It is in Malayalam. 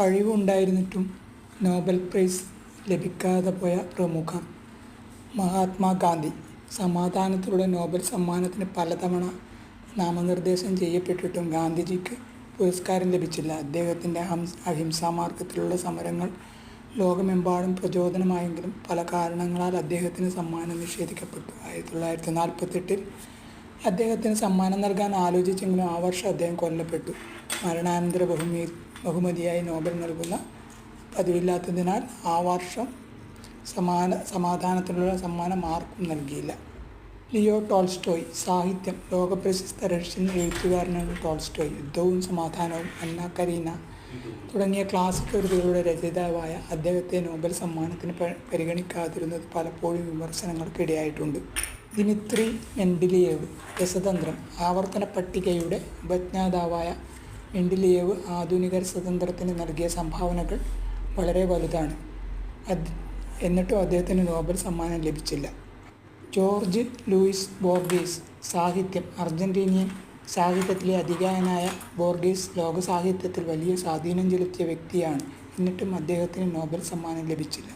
കഴിവുണ്ടായിരുന്നിട്ടും നോബൽ പ്രൈസ് ലഭിക്കാതെ പോയ പ്രമുഖ മഹാത്മാഗാന്ധി സമാധാനത്തിലൂടെ നോബൽ സമ്മാനത്തിന് പലതവണ നാമനിർദ്ദേശം ചെയ്യപ്പെട്ടിട്ടും ഗാന്ധിജിക്ക് പുരസ്കാരം ലഭിച്ചില്ല. അദ്ദേഹത്തിന്റെ ഹംസ് അഹിംസാ മാർഗത്തിലുള്ള സമരങ്ങൾ ലോകമെമ്പാടും പ്രചോദനമായെങ്കിലും പല കാരണങ്ങളാൽ അദ്ദേഹത്തിന് സമ്മാനം നിഷേധിക്കപ്പെട്ടു. ആയിരത്തി തൊള്ളായിരത്തി നാൽപ്പത്തെട്ടിൽ അദ്ദേഹത്തിന് സമ്മാനം നൽകാൻ ആലോചിച്ചെങ്കിലും ആ വർഷം അദ്ദേഹം കൊല്ലപ്പെട്ടു. മരണാനന്തര ബഹുമി ബഹുമതിയായി നോബൽ നൽകുന്ന പതിവില്ലാത്തതിനാൽ ആ വർഷം സമാന സമാധാനത്തിനുള്ള സമ്മാനം ആർക്കും നൽകിയില്ല. ലിയോ ടോൾസ്റ്റോയ് സാഹിത്യം ലോകപ്രശസ്ത റഷ്യൻ എഴുത്തുകാരനാണ് ടോൾസ്റ്റോയ് യുദ്ധവും സമാധാനവും അന്ന കരീന തുടങ്ങിയ ക്ലാസിക് കൃതികളുടെ രചയിതാവായ അദ്ദേഹത്തെ നോബൽ സമ്മാനത്തിന് പരിഗണിക്കാതിരുന്നത് പലപ്പോഴും വിമർശനങ്ങൾക്കിടയായിട്ടുണ്ട്. ദിമിത്രി മെൻഡിലിയേവ് രസതന്ത്രം ആവർത്തന പട്ടികയുടെ ഉപജ്ഞാതാവായ മെൻഡിലിയേവ് ആധുനിക സ്വതന്ത്രത്തിന് നൽകിയ സംഭാവനകൾ വളരെ വലുതാണ്. അത് എന്നിട്ടും അദ്ദേഹത്തിന് നോബൽ സമ്മാനം ലഭിച്ചില്ല. ജോർജ് ലൂയിസ് ബോർഗീസ് സാഹിത്യം അർജന്റീനിയൻ സാഹിത്യത്തിലെ അധികായനായ ബോർഗീസ് ലോക സാഹിത്യത്തിൽ വലിയ സ്വാധീനം ചെലുത്തിയ വ്യക്തിയാണ്. എന്നിട്ടും അദ്ദേഹത്തിന് നോബൽ സമ്മാനം ലഭിച്ചില്ല.